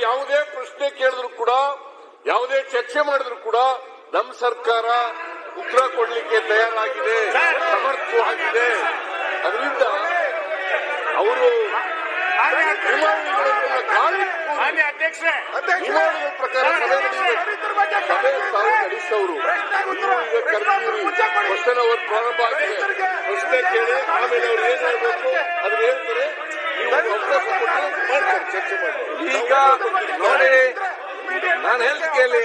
ಯಾವುದೇ ಪ್ರಶ್ನೆ ಕೇಳಿದ್ರು ಕೂಡ ಯಾವುದೇ ಚರ್ಚೆ ಮಾಡಿದ್ರು ಕೂಡ ನಮ್ಮ ಸರ್ಕಾರ ಉತ್ತರ ಕೊಡಲಿಕ್ಕೆ ತಯಾರಾಗಿದೆ ಸಮರ್ಥವಾಗಿದೆ. ಅದರಿಂದ ಅವರು ಪ್ರಕಾರ ನಡೆಸೋರು. ಪ್ರಾರಂಭ ಆಗಿದೆ. ಪ್ರಶ್ನೆ ಕೇಳಿ ಆಮೇಲೆ ಅವ್ರು ಏನ್ ಹೇಳ್ಬೇಕು? ಅದನ್ನ ಹೇಳ್ತಾರೆ ಈಗ ನೋಡಿ, ನಾನು ಹೇಳಿದ ಕೇಳಿ,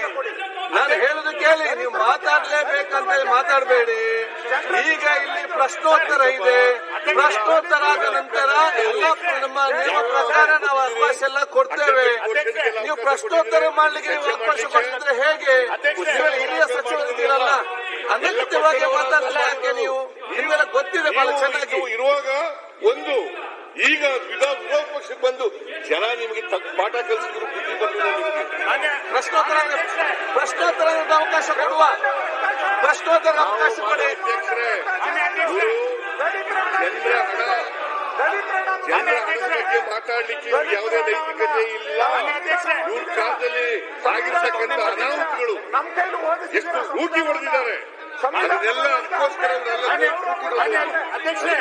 ನಾನು ಹೇಳುದು ಕೇಳಿ, ನೀವು ಮಾತಾಡ್ಲೇಬೇಕಂತ ಮಾತಾಡಬೇಡಿ. ಈಗ ಇಲ್ಲಿ ಪ್ರಶ್ನೋತ್ತರ ಇದೆ. ಪ್ರಶ್ನೋತ್ತರ ಆದ ನಂತರ ಎಲ್ಲ ನಮ್ಮ ನಿಯಮ ಪ್ರಕಾರ ನಾವು ಅವಕಾಶ ಎಲ್ಲ ಕೊಡ್ತೇವೆ. ನೀವು ಪ್ರಶ್ನೋತ್ತರ ಮಾಡ್ಲಿಕ್ಕೆ ನೀವು ಅವಕಾಶ ಕೊಟ್ಟಿದ್ರೆ ಹೇಗೆ? ನೀವು ಹಿರಿಯ ಸಚಿವರಿದ್ದೀರಲ್ಲ, ಅನಗತ್ಯವಾಗಿ ಮಾತಾಡಲ್ಲ ಯಾಕೆ ನೀವು ನಿಮ್ಮೆಲ್ಲ ಗೊತ್ತಿದೆ ಬಹಳ ಚೆನ್ನಾಗಿ. ಇರುವಾಗ ಒಂದು ಈಗ ವಿಧಾನ ವಿರೋಧ ಪಕ್ಷಕ್ಕೆ ಬಂದು ಜನ ನಿಮಗೆ ತಕ್ಕ ಪಾಠ ಕಲಿಸಿದ್ರು ಬುದ್ಧಿ ನಿಮಗೆ. ಪ್ರಶ್ನೋತ್ತರ ಪ್ರಶ್ನೋತ್ತರ ಅವಕಾಶ ಕೊಡುವ. ಪ್ರಶ್ನೋತ್ತರ ಅವಕಾಶ ಕೊಡಿ. ಅಧ್ಯಕ್ಷರೇ. ಬಗ್ಗೆ ಮಾತಾಡ್ಲಿಕ್ಕೆ ಯಾವುದೇ ನೈತಿಕತೆ ಇಲ್ಲ. ಇವ್ರ ಕಾಲದಲ್ಲಿ ಆಗಿರ್ತಕ್ಕಂಥ ಅನಾಹುತಗಳು ಎಷ್ಟು ಲೂಟಿ ಹೊಡೆದಿದ್ದಾರೆ ಅದನ್ನೆಲ್ಲ ಅದಕ್ಕೋಸ್ಕರ ಅಧ್ಯಕ್ಷರೇ,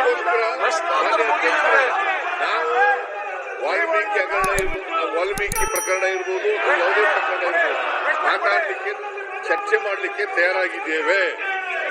ನಾವು ವಾಲ್ಮೀಕಿ ವಾಲ್ಮೀಕಿ ಪ್ರಕರಣ ಇರ್ಬೋದು ಯಾವುದೇ ಪ್ರಕರಣ ಇರ್ಬೋದು. ಮಾತಾಡಲಿಕ್ಕೆ ಚರ್ಚೆ ಮಾಡಲಿಕ್ಕೆ ತಯಾರಾಗಿದ್ದೇವೆ.